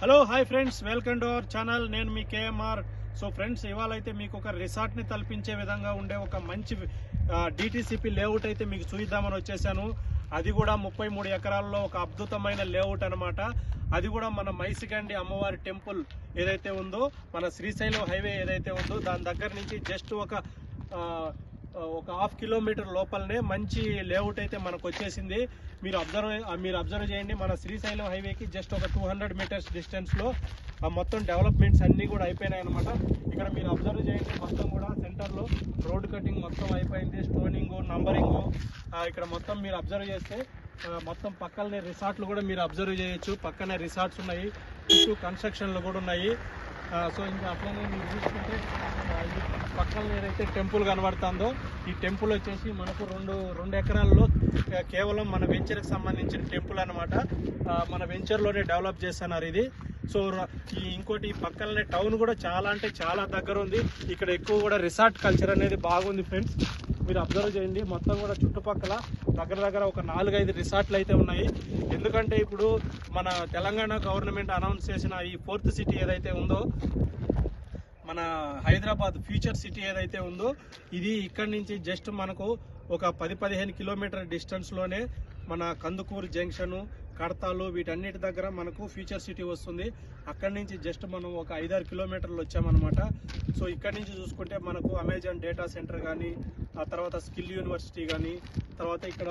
Hello hi friends welcome to our channel నేను మీ KMR so friends ఇవాళ అయితే మీకు ఒక రిసార్ట్ని తలపించే విధంగా ఉండే ఒక మంచి డిటీసీపీ లేఅవుట్ అయితే మీకు చూద్దామని వచ్చేసాను. అది కూడా ముప్పై మూడు ఎకరాల్లో ఒక అద్భుతమైన లేఅవుట్ అనమాట అది కూడా మన మైసిగండి అమ్మవారి టెంపుల్ ఏదైతే ఉందో మన శ్రీశైలం హైవే ఏదైతే ఉందో దాని దగ్గర నుంచి జస్ట్ ఒక ఒక హాఫ్ కిలోమీటర్ లోపలనే మంచి లేఅవుట్ అయితే మనకు వచ్చేసింది. మీరు అబ్జర్వ్ మీరు అబ్జర్వ్ చేయండి. మన శ్రీశైలం హైవేకి జస్ట్ ఒక టూ హండ్రెడ్ మీటర్స్ డిస్టెన్స్లో మొత్తం డెవలప్మెంట్స్ అన్నీ కూడా అయిపోయినాయి అనమాట ఇక్కడ మీరు అబ్జర్వ్ చేయండి. మొత్తం కూడా సెంటర్లో రోడ్ కటింగ్ మొత్తం అయిపోయింది. స్టోనింగ్ నంబరింగ్ ఇక్కడ మొత్తం మీరు అబ్జర్వ్ చేస్తే మొత్తం పక్కనే రిసార్ట్లు కూడా మీరు అబ్జర్వ్ చేయొచ్చు. పక్కనే రిసార్ట్స్ ఉన్నాయి. చుట్టూ కన్స్ట్రక్షన్లు కూడా ఉన్నాయి. సో ఇంకా అట్లనే మీరు చూసుకుంటే పక్కన ఏదైతే టెంపుల్ కనబడుతుందో ఈ టెంపుల్ వచ్చేసి మనకు రెండు రెండు ఎకరాల్లో కేవలం మన వెంచర్కి సంబంధించిన టెంపుల్ అనమాట మన వెంచర్లోనే డెవలప్ చేస్తున్నారు ఇది. సో ఈ ఇంకోటి పక్కనే టౌన్ కూడా చాలా అంటే చాలా దగ్గర ఉంది ఇక్కడ ఎక్కువ కూడా రిసార్ట్ కల్చర్ అనేది బాగుంది ఫ్రెండ్స్. మీరు అబ్జర్వ్ చేయండి. మొత్తం కూడా చుట్టుపక్కల దగ్గర దగ్గర ఒక నాలుగైదు రిసార్ట్లు అయితే ఉన్నాయి. ఎందుకంటే ఇప్పుడు మన తెలంగాణ గవర్నమెంట్ అనౌన్స్ చేసిన ఈ ఫోర్త్ సిటీ ఏదైతే ఉందో మన హైదరాబాద్ ఫ్యూచర్ సిటీ ఏదైతే ఉందో ఇది ఇక్కడి నుంచి జస్ట్ మనకు ఒక పది పదిహేను కిలోమీటర్ డిస్టెన్స్లోనే మన కందుకూరు జంక్షను కడతాలు వీటన్నిటి దగ్గర మనకు ఫ్యూచర్ సిటీ వస్తుంది. అక్కడి నుంచి జస్ట్ మనం ఒక ఐదారు కిలోమీటర్లు వచ్చామన్నమాట. సో ఇక్కడి నుంచి చూసుకుంటే మనకు అమెజాన్ డేటా సెంటర్ కానీ ఆ తర్వాత స్కిల్ యూనివర్సిటీ కానీ తర్వాత ఇక్కడ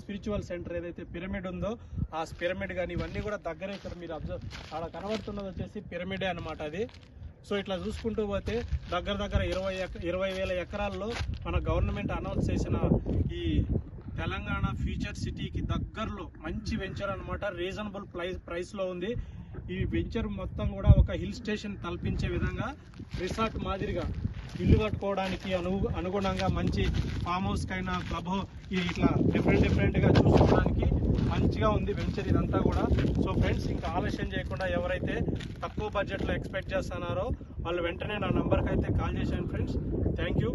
స్పిరిచువల్ సెంటర్ ఏదైతే పిరమిడ్ ఉందో ఆ పిరమిడ్ కానీ ఇవన్నీ కూడా దగ్గరే ఇక్కడ మీరు అబ్జర్వ్ అక్కడ కనబడుతున్నది వచ్చేసి పిరమిడే అనమాట అది. సో ఇట్లా చూసుకుంటూ పోతే దగ్గర దగ్గర ఇరవై ఎక- ఇరవై వేల ఎకరాల్లో మన గవర్నమెంట్ అనౌన్స్ చేసిన ఈ తెలంగాణ ఫ్యూచర్ సిటీకి దగ్గరలో మంచి వెంచర్ అనమాట రీజనబుల్ ప్రైస్ ప్రైస్లో ఉంది. ఈ వెంచర్ మొత్తం కూడా ఒక హిల్ స్టేషన్ తలపించే విధంగా రిసార్ట్ మాదిరిగా ఇల్లు కట్టుకోవడానికి అను అనుగుణంగా మంచి ఫామ్ హౌస్ కైనా క్లబ్ ఇట్లా డిఫరెంట్ డిఫరెంట్గా చూసుకోవడానికి మంచిగా ఉంది వెంచర్ ఇదంతా కూడా. సో ఫ్రెండ్స్ ఇంకా ఆలస్యం చేయకుండా ఎవరైతే తక్కువ బడ్జెట్లో ఎక్స్పెక్ట్ చేస్తున్నారో వాళ్ళు వెంటనే నా నెంబర్కి అయితే కాల్ చేశాను ఫ్రెండ్స్ థ్యాంక్ యూ